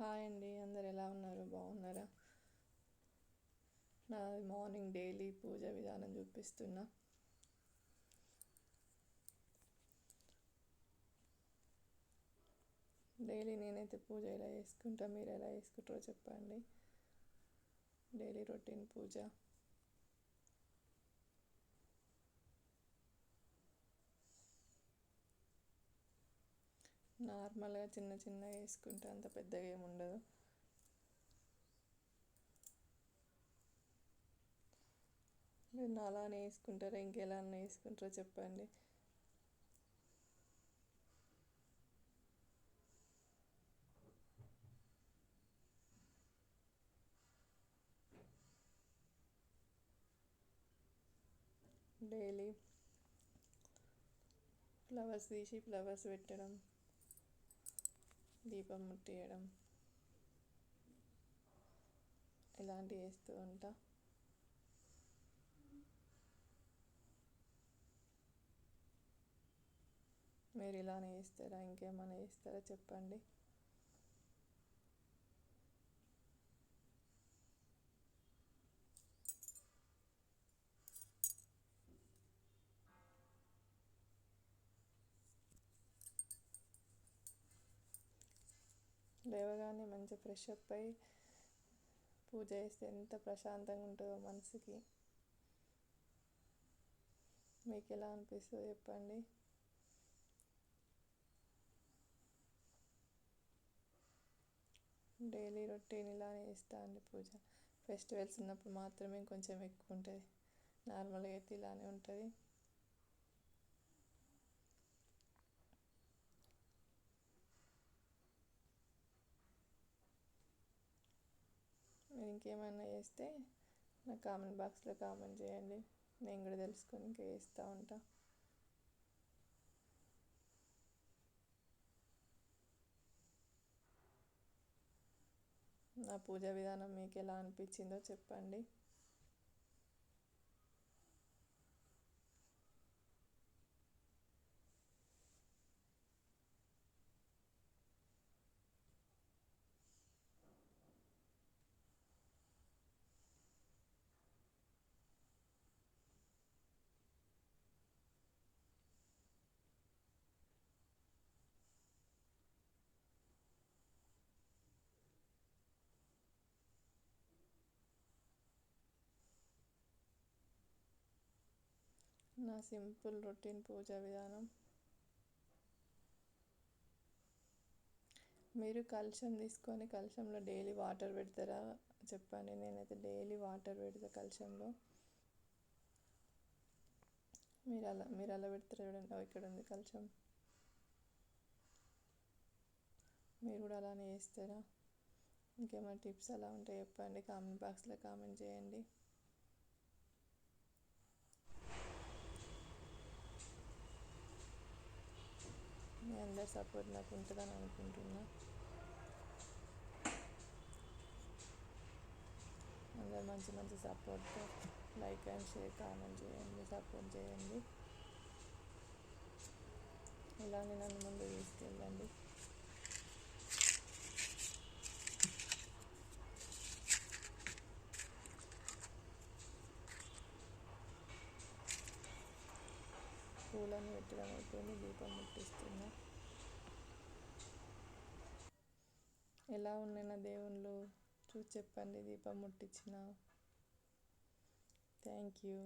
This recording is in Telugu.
హాయ్ అండి అందరు ఎలా ఉన్నారు? బాగున్నారా? నాది మార్నింగ్ డైలీ పూజ విధానం చూపిస్తున్నా. డైలీ నేనైతే పూజ ఎలా చేసుకుంటా మీరు ఎలా చేసుకుంటారో చెప్పండి. Daily routine puja. నార్మల్గా చిన్న చిన్న వేసుకుంటే అంత పెద్దగా ఏమి ఉండదు. మీరు అలానే వేసుకుంటారా? ఇంకెలా వేసుకుంటారో చెప్పండి. డైలీ ఫ్లవర్స్ తీసి ఫ్లవర్స్ పెట్టడం. దీపం ముట్టియడం. ఇలాంటివి చేస్తూ ఉంటా. మీరు ఇలానే చేస్తారా? ఇంకేమైనా చేస్తారా? చెప్పండి. లేవగానే మంచి ఫ్రెష్ అప్ అయి పూజ చేస్తే ఎంత ప్రశాంతంగా ఉంటుందో మనసుకి. మీకు ఎలా అనిపిస్తుందో చెప్పండి. డైలీ రొటీన్ ఇలానే ఇస్తా అండి పూజ. ఫెస్టివల్స్ ఉన్నప్పుడు మాత్రమే కొంచెం ఎక్కువ ఉంటుంది. నార్మల్గా అయితే ఇలానే ఉంటుంది. ఇంకేమైనా చేస్తే నా కామెంట్ బాక్స్లో కామెంట్ చేయండి. నేను కూడా తెలుసుకొని ఇంకా చేస్తూ ఉంటా. నా పూజ విధానం మీకు ఎలా అనిపించిందో చెప్పండి. నా సింపుల్ రొటీన్ పూజా విధానం. మీరు కలశం తీసుకొని కలుషంలో డైలీ వాటర్ పెడతారా? చెప్పండి. నేనైతే డైలీ వాటర్ పెడతా కలుషంలో. మీరు అలా మీరు అలా పెడతారా? చూడండి ఇక్కడ ఉంది కలశం మీరు కూడా అలానే చేస్తారా? ఇంకేమైనా టిప్స్ అలా ఉంటే చెప్పండి. కామెంట్ బాక్స్లో కామెంట్ చేయండి. అందరి సపోర్ట్ నాకు ఉంటుందని అనుకుంటున్నా. అందరు మంచి మంచి support like and share comment చేయండి సపోర్ట్ చేయండి. ఇలానే నన్ను ముందు తీసుకెళ్ళండి. పూలను పెట్టడం అయిపోయింది దీపం ముట్టిస్తున్నా. ఎలా ఉన్నాయినా దేవుళ్ళు? చూసి చెప్పండి దీపం ముట్టించిన థ్యాంక్ యూ